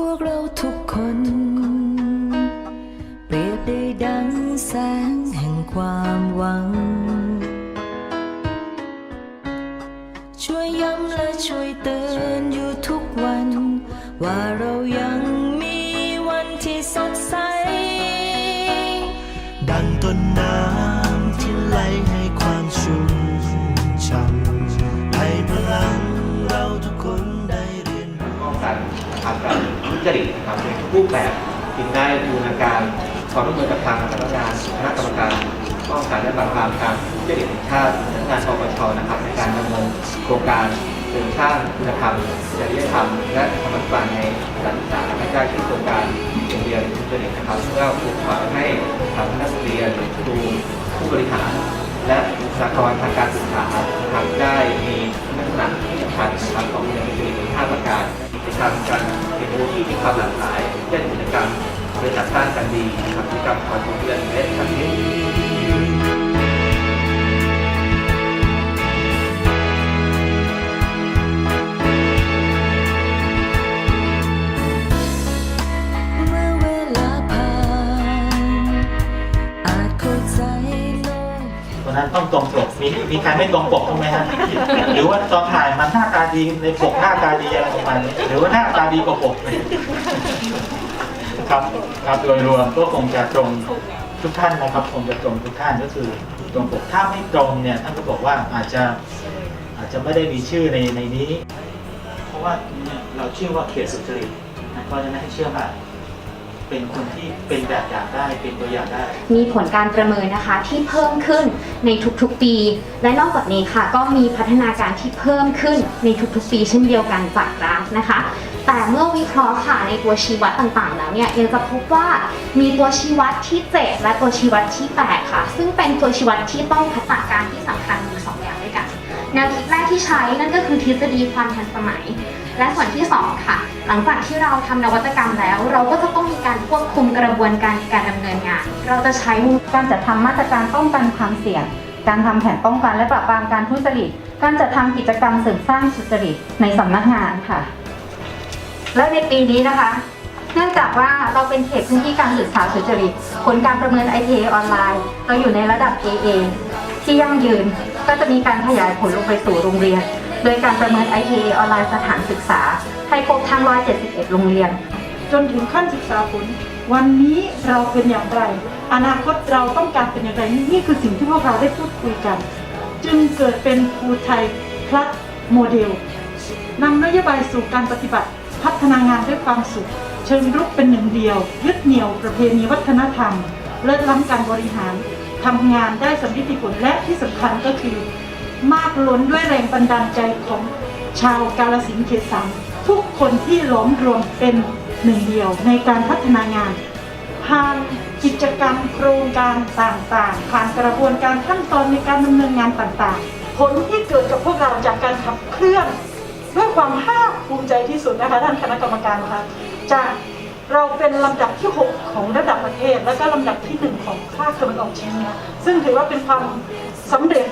พวกเราทุกคน เปรียบได้ดังแสงแห่งความหวัง ช่วยย้ำและช่วยเตือนอยู่ทุกวัน ว่าเรายังมีวันที่สดใส ดังต้นน้ำที่ไหลให้ความชุ่มช่ำให้พลังเราทุกคนได้เรียนรู้กัน จริตนะครับในทุกรูปแบบจึงได้บูรณาการความร่วมมือกับทางสำนักงานคณะกรรมการป้องกันและปราบปรามการทุจริตแห่งชาติสำนักงานปปชนะครับในการดำเนินโครงการเสริมสร้างคุณธรรมจริยธรรมและธรรมบันในการศึกษาและได้ชื่อโครงการโรงเรียนทุจริตนะครับเพื่อปลูกฝังให้ทางนักเรียนครูผู้บริหาร และบุคลากรทางการศึกษานะครับได้มีลักษณะที่สำคัญนะครับของเรียนทุจริตในห้าประการกิจกรรมการ เรียนรู้ที่มีความหลากหลายเช่นกิจกรรมบริษัทสร้างกันดีนะครับกิจกรรมคอนเทนต์และคอนเทนต์เมื่อเวลาผ่านอาจเข้าใจโลกวันนั้นต้องตรงปก มีมีใครไม่ตรงปกบ้างไหมฮะหรือว่าตอนถ่ายมันหน้าตาดีในปกหน้าตาดีอะไรประมาณนี้หรือว่าหน้าตาดีกว่าปกครับครับโดยรวมก็คงจะตรงทุกท่านนะครับคงจะตรงทุกท่านก็คือตรงปกถ้าไม่ตรงเนี่ยท่านก็บอกว่าอาจจะอาจจะไม่ได้มีชื่อในในนี้ เพราะว่าเนี่ยเราเชื่อว่าเขตสุจริตนะก็จะไม่ให้เชื่อว่า เป็นคนที่เป็นแบบอย่างได้เป็นตัวอย่างได้ มีผลการประเมินนะคะที่เพิ่มขึ้นในทุกๆปี และนอกจากนี้ค่ะ ก็มีพัฒนาการที่เพิ่มขึ้นในทุกๆปี เช่นเดียวกันจากกราฟนะคะ แต่เมื่อวิเคราะห์ค่ะในตัวชี้วัดต่างๆ แล้วเนี่ยยังจะพบว่ามีตัวชี้วัดที่ 7 และตัวชี้วัดที่ 8 ค่ะ ซึ่งเป็นตัวชี้วัดที่ต้องพัฒนาการที่สำคัญอยู่สองอย่างด้วยกันแนวคิด ที่ใช้นั่นก็คือทฤษฎีความทันสมัย และส่วนที่ 2 ค่ะ หลังจากที่เราทำนวัตกรรมแล้ว เราก็จะต้องมีการควบคุมกระบวนการในการดำเนินงาน เราจะใช้การจัดทำมาตรการป้องกันความเสี่ยง การทำแผนป้องกันและปราบปรามการทุจริต การจัดทำกิจกรรมเสริมสร้างสุจริตในสำนักงานค่ะ และในปีนี้นะคะเนื่องจากว่าเราเป็นเขตพื้นที่การศึกษาสุจริต ผลการประเมิน ITA ออนไลน์ เราอยู่ในระดับ AA ที่ยั่งยืน ก็จะมีการขยายผลลงไปสู่โรงเรียน โดยการประเมิน ITA ออนไลน์สถานศึกษา ให้ครบทั้ง 171 โรงเรียน จนถึงขั้นศึกษาผล วันนี้เราเป็นอย่างไร อนาคตเราต้องการเป็นอย่างไร นี่คือสิ่งที่พวกเราได้พูดคุยกัน จึงเกิดเป็นภูไทยพลัสโมเดลนำนโยบายสู่การปฏิบัติ พัฒนางานด้วยความสุข เชิงรุกเป็นหนึ่งเดียว ยึดเหนี่ยวประเพณีวัฒนธรรม เลิศล้ำการบริหาร ทำงานได้สำลิดผลและที่สำคัญก็คือ มากล้นด้วยแรงบันดาลใจของชาวกาลสินธุ์เขตสามทุกคนที่ล้อมรวมเป็นหนึ่งเดียวในการพัฒนางานผ่านกิจกรรมโครงการต่างๆ ผ่านกระบวนการขั้นตอนในการดำเนินงานต่างๆ ผลที่เกิดกับพวกเราจากการขับเคลื่อน ด้วยความภาคภูมิใจที่สุดนะคะท่านคณะกรรมการคะจาก เราเป็นลำดับที่ 6 ของระดับประเทศ และก็ลำดับที่ 1 ของภาคตะวันออกเฉียงเหนือซึ่งถือว่าเป็นความสำเร็จ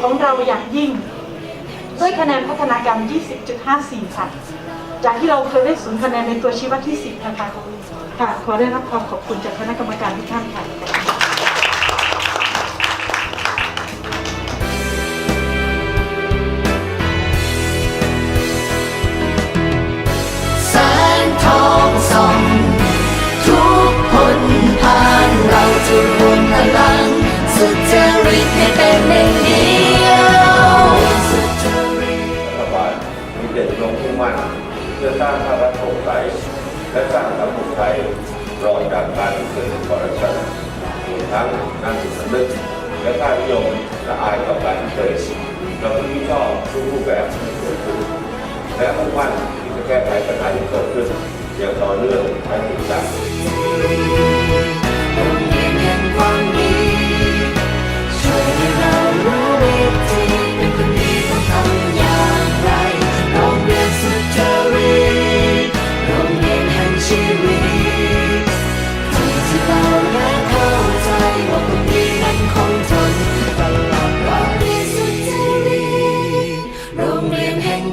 ของเราอย่างยิ่ง ด้วยคะแนนพัฒนาการ 20.54 ค่ะ จากที่เราเคยได้ศูนย์คะแนนในตัวชี้วัดที่ 10 นะคะค่ะขอได้รับความขอบคุณจากคณะกรรมการทุกท่านค่ะ มีเจตจำนงมุ่งมั่นเพื่อสร้างภาพลักษณ์โปร่งใสและสร้างสังคมไทยปลอดจากการทุจริตคอร์รัปชันรวมทั้งนั่งจิตสำนึกและค่านิยมละอายต่อการทุจริตเราต้องชอบทุกรูปแบบโดยและมุ่งมั่นที่จะแก้ไขปัญหาที่เกิดขึ้นอย่างต่อเนื่องและจริงจัง